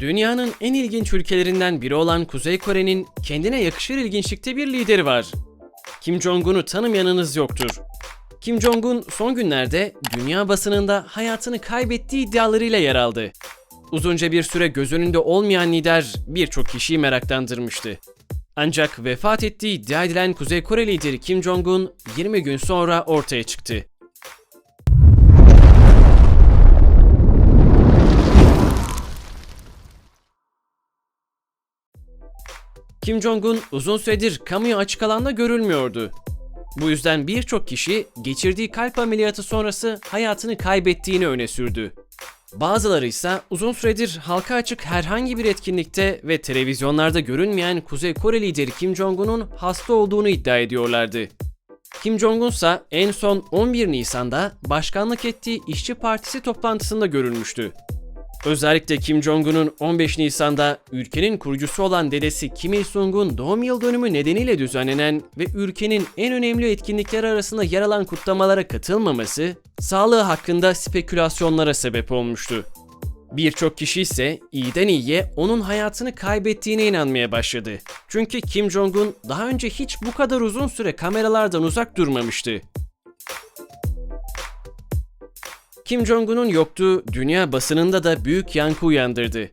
Dünyanın en ilginç ülkelerinden biri olan Kuzey Kore'nin kendine yakışır ilginçlikte bir lideri var. Kim Jong-un'u tanımayanınız yoktur. Kim Jong-un son günlerde dünya basınında hayatını kaybettiği iddialarıyla yer aldı. Uzunca bir süre göz önünde olmayan lider birçok kişiyi meraklandırmıştı. Ancak vefat ettiği iddia edilen Kuzey Kore lideri Kim Jong-un 20 gün sonra ortaya çıktı. Kim Jong-un uzun süredir kamuya açık alanda görülmüyordu. Bu yüzden birçok kişi geçirdiği kalp ameliyatı sonrası hayatını kaybettiğini öne sürdü. Bazıları ise uzun süredir halka açık herhangi bir etkinlikte ve televizyonlarda görünmeyen Kuzey Kore lideri Kim Jong-un'un hasta olduğunu iddia ediyorlardı. Kim Jong-un ise en son 11 Nisan'da başkanlık ettiği İşçi Partisi toplantısında görülmüştü. Özellikle Kim Jong-un'un 15 Nisan'da ülkenin kurucusu olan dedesi Kim Il-sung'un doğum yıl dönümü nedeniyle düzenlenen ve ülkenin en önemli etkinlikleri arasında yer alan kutlamalara katılmaması, sağlığı hakkında spekülasyonlara sebep olmuştu. Birçok kişi ise iyiden iyiye onun hayatını kaybettiğine inanmaya başladı. Çünkü Kim Jong-un daha önce hiç bu kadar uzun süre kameralardan uzak durmamıştı. Kim Jong-un'un yoktuğu dünya basınında da büyük yankı uyandırdı.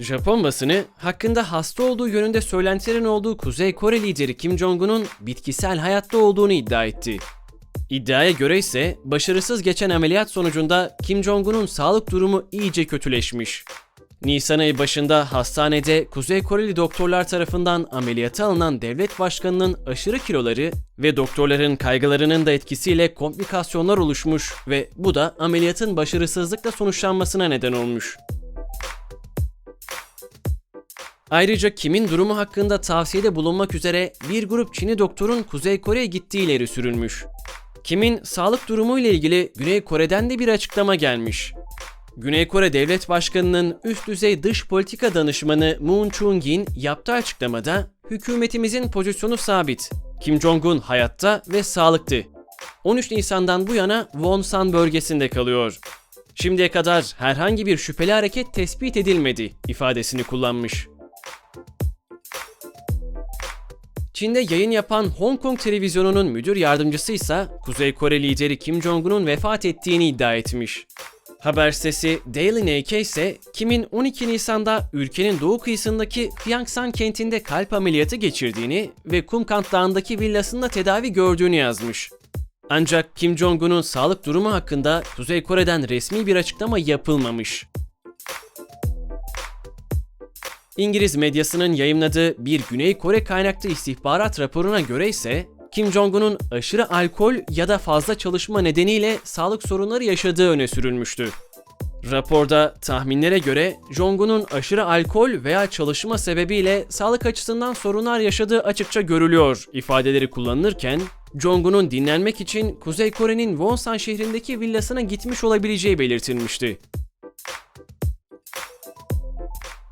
Japon basını hakkında hasta olduğu yönünde söylentilerin olduğu Kuzey Kore lideri Kim Jong-un'un bitkisel hayatta olduğunu iddia etti. İddiaya göre ise başarısız geçen ameliyat sonucunda Kim Jong-un'un sağlık durumu iyice kötüleşmiş. Nisan ayı başında hastanede Kuzey Koreli doktorlar tarafından ameliyata alınan devlet başkanının aşırı kiloları ve doktorların kaygılarının da etkisiyle komplikasyonlar oluşmuş ve bu da ameliyatın başarısızlıkla sonuçlanmasına neden olmuş. Ayrıca Kim'in durumu hakkında tavsiyede bulunmak üzere bir grup Çinli doktorun Kuzey Kore'ye gittiği ileri sürülmüş. Kim'in sağlık durumu ile ilgili Güney Kore'den de bir açıklama gelmiş. Güney Kore Devlet Başkanı'nın üst düzey dış politika danışmanı Moon Chung-in yaptığı açıklamada hükümetimizin pozisyonu sabit. Kim Jong-un hayatta ve sağlıklı. 13 Nisan'dan bu yana Wonsan bölgesinde kalıyor. Şimdiye kadar herhangi bir şüpheli hareket tespit edilmedi ifadesini kullanmış. Çin'de yayın yapan Hong Kong televizyonunun müdür yardımcısı ise Kuzey Kore lideri Kim Jong-un'un vefat ettiğini iddia etmiş. Haber sitesi Daily NK ise Kim'in 12 Nisan'da ülkenin doğu kıyısındaki Pyeongsan kentinde kalp ameliyatı geçirdiğini ve Kumkant Dağı'ndaki villasında tedavi gördüğünü yazmış. Ancak Kim Jong-un'un sağlık durumu hakkında Kuzey Kore'den resmi bir açıklama yapılmamış. İngiliz medyasının yayımladığı bir Güney Kore kaynaklı istihbarat raporuna göre ise Kim Jong-un'un aşırı alkol ya da fazla çalışma nedeniyle sağlık sorunları yaşadığı öne sürülmüştü. Raporda tahminlere göre Jong-un'un aşırı alkol veya çalışma sebebiyle sağlık açısından sorunlar yaşadığı açıkça görülüyor ifadeleri kullanılırken, Jong-un'un dinlenmek için Kuzey Kore'nin Wonsan şehrindeki villasına gitmiş olabileceği belirtilmişti.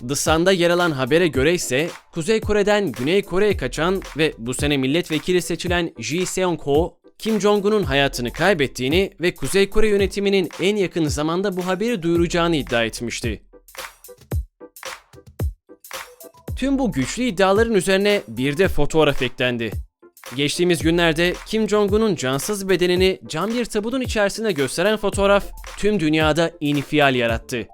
The Sun'da yer alan habere göre ise Kuzey Kore'den Güney Kore'ye kaçan ve bu sene milletvekili seçilen Ji Seong-ho, Kim Jong-un'un hayatını kaybettiğini ve Kuzey Kore yönetiminin en yakın zamanda bu haberi duyuracağını iddia etmişti. Tüm bu güçlü iddiaların üzerine bir de fotoğraf eklendi. Geçtiğimiz günlerde Kim Jong-un'un cansız bedenini cam bir tabutun içerisinde gösteren fotoğraf tüm dünyada infial yarattı.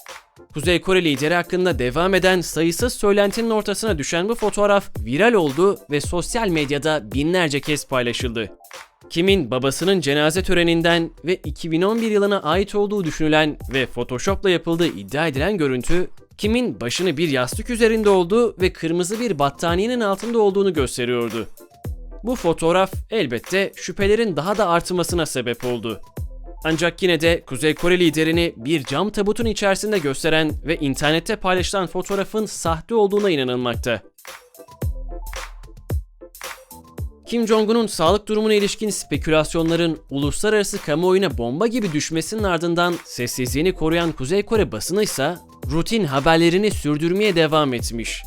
Kuzey Kore lideri hakkında devam eden sayısız söylentinin ortasına düşen bu fotoğraf viral oldu ve sosyal medyada binlerce kez paylaşıldı. Kim'in babasının cenaze töreninden ve 2011 yılına ait olduğu düşünülen ve Photoshop'la yapıldığı iddia edilen görüntü, Kim'in başını bir yastık üzerinde olduğu ve kırmızı bir battaniyenin altında olduğunu gösteriyordu. Bu fotoğraf elbette şüphelerin daha da artmasına sebep oldu. Ancak yine de Kuzey Kore liderini bir cam tabutun içerisinde gösteren ve internette paylaşılan fotoğrafın sahte olduğuna inanılmakta. Kim Jong-un'un sağlık durumuna ilişkin spekülasyonların uluslararası kamuoyuna bomba gibi düşmesinin ardından sessizliğini koruyan Kuzey Kore basını ise rutin haberlerini sürdürmeye devam etmiş.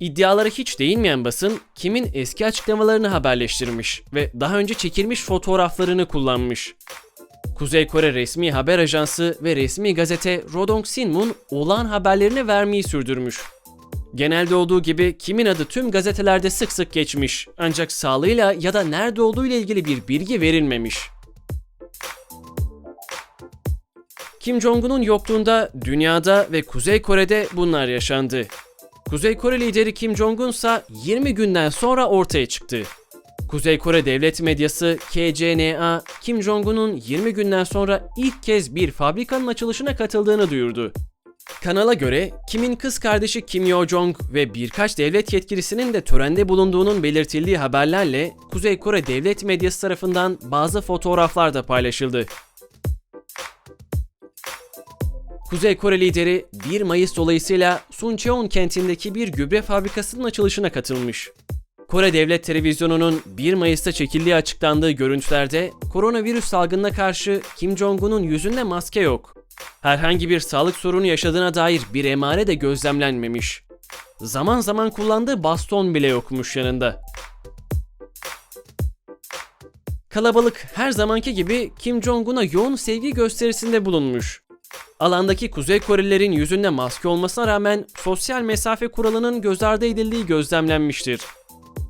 İddialara hiç değinmeyen basın, Kim'in eski açıklamalarını haberleştirmiş ve daha önce çekilmiş fotoğraflarını kullanmış. Kuzey Kore resmi haber ajansı ve resmi gazete Rodong Sinmun olağan haberlerini vermeyi sürdürmüş. Genelde olduğu gibi Kim'in adı tüm gazetelerde sık sık geçmiş ancak sağlığıyla ya da nerede olduğu ile ilgili bir bilgi verilmemiş. Kim Jong-un'un yokluğunda dünyada ve Kuzey Kore'de bunlar yaşandı. Kuzey Kore lideri Kim Jong-un ise 20 günden sonra ortaya çıktı. Kuzey Kore devlet medyası KCNA, Kim Jong-un'un 20 günden sonra ilk kez bir fabrikanın açılışına katıldığını duyurdu. Kanala göre Kim'in kız kardeşi Kim Yo-jong ve birkaç devlet yetkilisinin de törende bulunduğunun belirtildiği haberlerle Kuzey Kore devlet medyası tarafından bazı fotoğraflar da paylaşıldı. Kuzey Kore lideri 1 Mayıs dolayısıyla Suncheon kentindeki bir gübre fabrikasının açılışına katılmış. Kore Devlet Televizyonu'nun 1 Mayıs'ta çekildiği açıklandığı görüntülerde koronavirüs salgınına karşı Kim Jong-un'un yüzünde maske yok. Herhangi bir sağlık sorunu yaşadığına dair bir emare de gözlemlenmemiş. Zaman zaman kullandığı baston bile yokmuş yanında. Kalabalık her zamanki gibi Kim Jong-un'a yoğun sevgi gösterisinde bulunmuş. Alandaki Kuzey Korelilerin yüzünde maske olmasına rağmen sosyal mesafe kuralının göz ardı edildiği gözlemlenmiştir.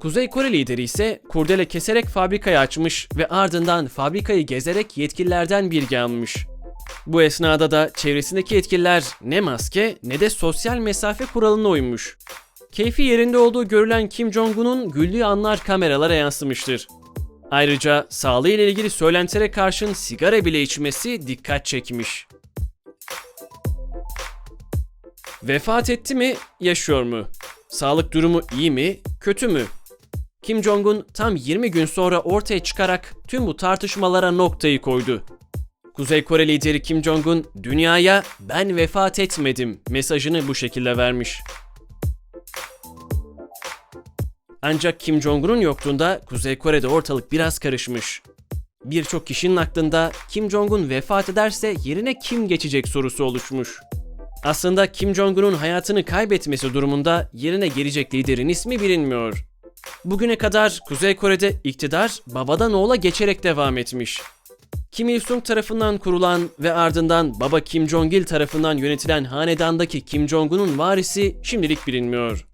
Kuzey Kore lideri ise kurdele keserek fabrikayı açmış ve ardından fabrikayı gezerek yetkililerden bilgi almış. Bu esnada da çevresindeki yetkililer ne maske ne de sosyal mesafe kuralına uymuş. Keyfi yerinde olduğu görülen Kim Jong-un'un güldüğü anlar kameralara yansımıştır. Ayrıca sağlığı ile ilgili söylentilere karşın sigara bile içmesi dikkat çekmiş. Vefat etti mi, yaşıyor mu? Sağlık durumu iyi mi, kötü mü? Kim Jong-un tam 20 gün sonra ortaya çıkarak tüm bu tartışmalara noktayı koydu. Kuzey Kore lideri Kim Jong-un dünyaya ben vefat etmedim mesajını bu şekilde vermiş. Ancak Kim Jong-un'un yokluğunda Kuzey Kore'de ortalık biraz karışmış. Birçok kişinin aklında Kim Jong-un vefat ederse yerine kim geçecek sorusu oluşmuş. Aslında Kim Jong-un'un hayatını kaybetmesi durumunda yerine gelecek liderin ismi bilinmiyor. Bugüne kadar Kuzey Kore'de iktidar babadan oğula geçerek devam etmiş. Kim Il-sung tarafından kurulan ve ardından baba Kim Jong-il tarafından yönetilen hanedandaki Kim Jong-un'un varisi şimdilik bilinmiyor.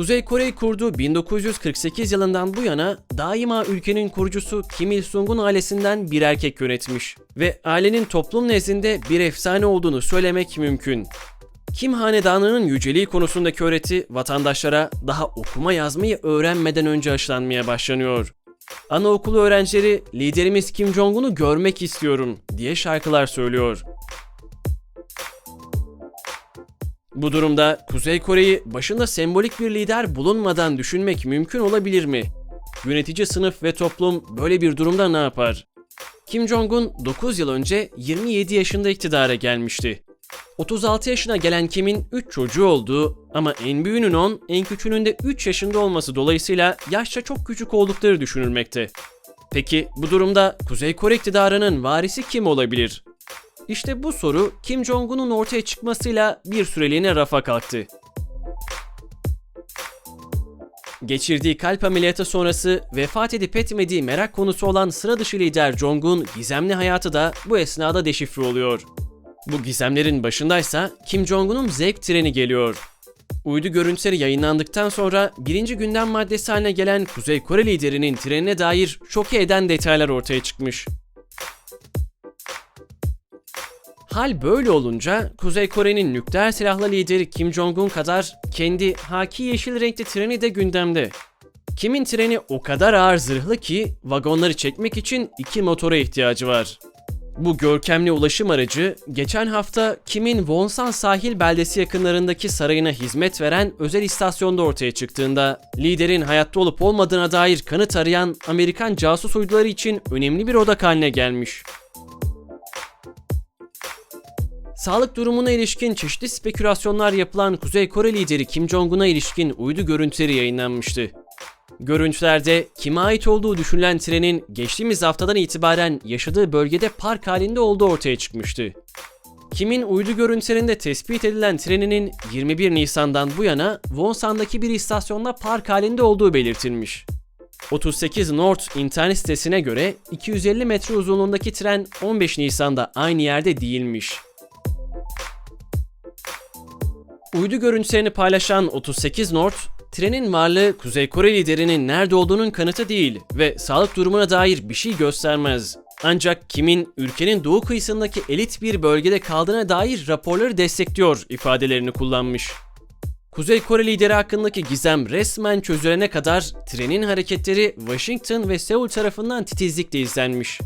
Kuzey Kore'yi kurduğu 1948 yılından bu yana daima ülkenin kurucusu Kim Il-sung'un ailesinden bir erkek yönetmiş ve ailenin toplum nezdinde bir efsane olduğunu söylemek mümkün. Kim Hanedanı'nın yüceliği konusundaki öğreti vatandaşlara daha okuma yazmayı öğrenmeden önce aşılanmaya başlanıyor. Anaokulu öğrencileri liderimiz Kim Jong-un'u görmek istiyorum diye şarkılar söylüyor. Bu durumda Kuzey Kore'yi başında sembolik bir lider bulunmadan düşünmek mümkün olabilir mi? Yönetici sınıf ve toplum böyle bir durumda ne yapar? Kim Jong-un 9 yıl önce 27 yaşında iktidara gelmişti. 36 yaşına gelen Kim'in 3 çocuğu olduğu ama en büyüğünün 10, en küçüğünün de 3 yaşında olması dolayısıyla yaşça çok küçük oldukları düşünülmekte. Peki bu durumda Kuzey Kore iktidarının varisi kim olabilir? İşte bu soru Kim Jong-un'un ortaya çıkmasıyla bir süreliğine rafa kalktı. Geçirdiği kalp ameliyatı sonrası vefat edip etmediği merak konusu olan sıra dışı lider Jong-un gizemli hayatı da bu esnada deşifre oluyor. Bu gizemlerin başındaysa Kim Jong-un'un zevk treni geliyor. Uydu görüntüleri yayınlandıktan sonra birinci gündem maddesi haline gelen Kuzey Kore liderinin trenine dair şoke eden detaylar ortaya çıkmış. Hal böyle olunca Kuzey Kore'nin nükleer silahlı lideri Kim Jong-un kadar kendi haki yeşil renkli treni de gündemde. Kim'in treni o kadar ağır zırhlı ki vagonları çekmek için iki motora ihtiyacı var. Bu görkemli ulaşım aracı geçen hafta Kim'in Wonsan sahil beldesi yakınlarındaki sarayına hizmet veren özel istasyonda ortaya çıktığında liderin hayatta olup olmadığına dair kanıt arayan Amerikan casus uyduları için önemli bir odak haline gelmiş. Sağlık durumuna ilişkin çeşitli spekülasyonlar yapılan Kuzey Kore lideri Kim Jong-un'a ilişkin uydu görüntüleri yayınlanmıştı. Görüntülerde kime ait olduğu düşünülen trenin geçtiğimiz haftadan itibaren yaşadığı bölgede park halinde olduğu ortaya çıkmıştı. Kim'in uydu görüntülerinde tespit edilen treninin 21 Nisan'dan bu yana Wonsan'daki bir istasyonda park halinde olduğu belirtilmiş. 38 North internet sitesine göre 250 metre uzunluğundaki tren 15 Nisan'da aynı yerde değilmiş. Uydu görüntülerini paylaşan 38 North, trenin varlığı Kuzey Kore liderinin nerede olduğunun kanıtı değil ve sağlık durumuna dair bir şey göstermez. Ancak kimin ülkenin doğu kıyısındaki elit bir bölgede kaldığına dair raporları destekliyor ifadelerini kullanmış. Kuzey Kore lideri hakkındaki gizem resmen çözülene kadar trenin hareketleri Washington ve Seul tarafından titizlikle izlenmiş.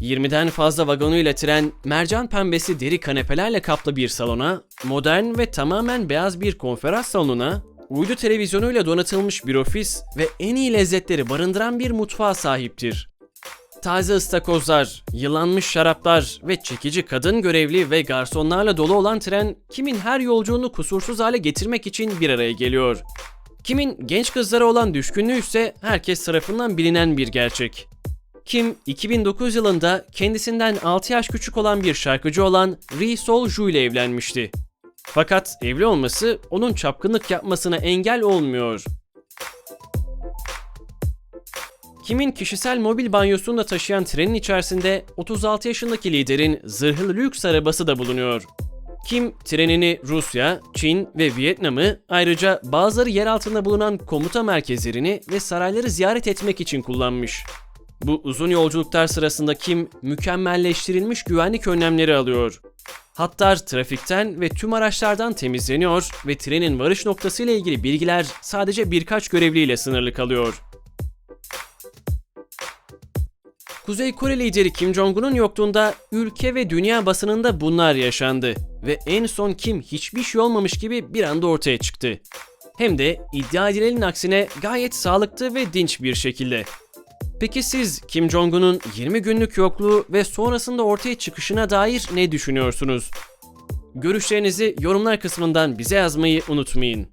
20'den fazla vagonuyla tren, mercan pembesi deri kanepelerle kaplı bir salona, modern ve tamamen beyaz bir konferans salonuna, uydu televizyonuyla donatılmış bir ofis ve en iyi lezzetleri barındıran bir mutfağa sahiptir. Taze ıstakozlar, yılanmış şaraplar ve çekici kadın görevli ve garsonlarla dolu olan tren kimin her yolculuğunu kusursuz hale getirmek için bir araya geliyor. Kimin genç kızlara olan düşkünlüğü ise herkes tarafından bilinen bir gerçek. Kim 2009 yılında kendisinden 6 yaş küçük olan bir şarkıcı olan Ri Sol Ju ile evlenmişti. Fakat evli olması onun çapkınlık yapmasına engel olmuyor. Kim'in kişisel mobil banyosunu da taşıyan trenin içerisinde 36 yaşındaki liderin zırhlı lüks arabası da bulunuyor. Kim trenini Rusya, Çin ve Vietnam'ı ayrıca bazıları yer altında bulunan komuta merkezlerini ve sarayları ziyaret etmek için kullanmış. Bu uzun yolculuklar sırasında Kim mükemmelleştirilmiş güvenlik önlemleri alıyor. Hatlar trafikten ve tüm araçlardan temizleniyor ve trenin varış noktası ile ilgili bilgiler sadece birkaç görevliyle sınırlı kalıyor. Kuzey Kore lideri Kim Jong-un'un yokluğunda ülke ve dünya basınında bunlar yaşandı ve en son Kim hiçbir şey olmamış gibi bir anda ortaya çıktı. Hem de iddia edilenin aksine gayet sağlıklı ve dinç bir şekilde. Peki siz Kim Jong-un'un 20 günlük yokluğu ve sonrasında ortaya çıkışına dair ne düşünüyorsunuz? Görüşlerinizi yorumlar kısmından bize yazmayı unutmayın.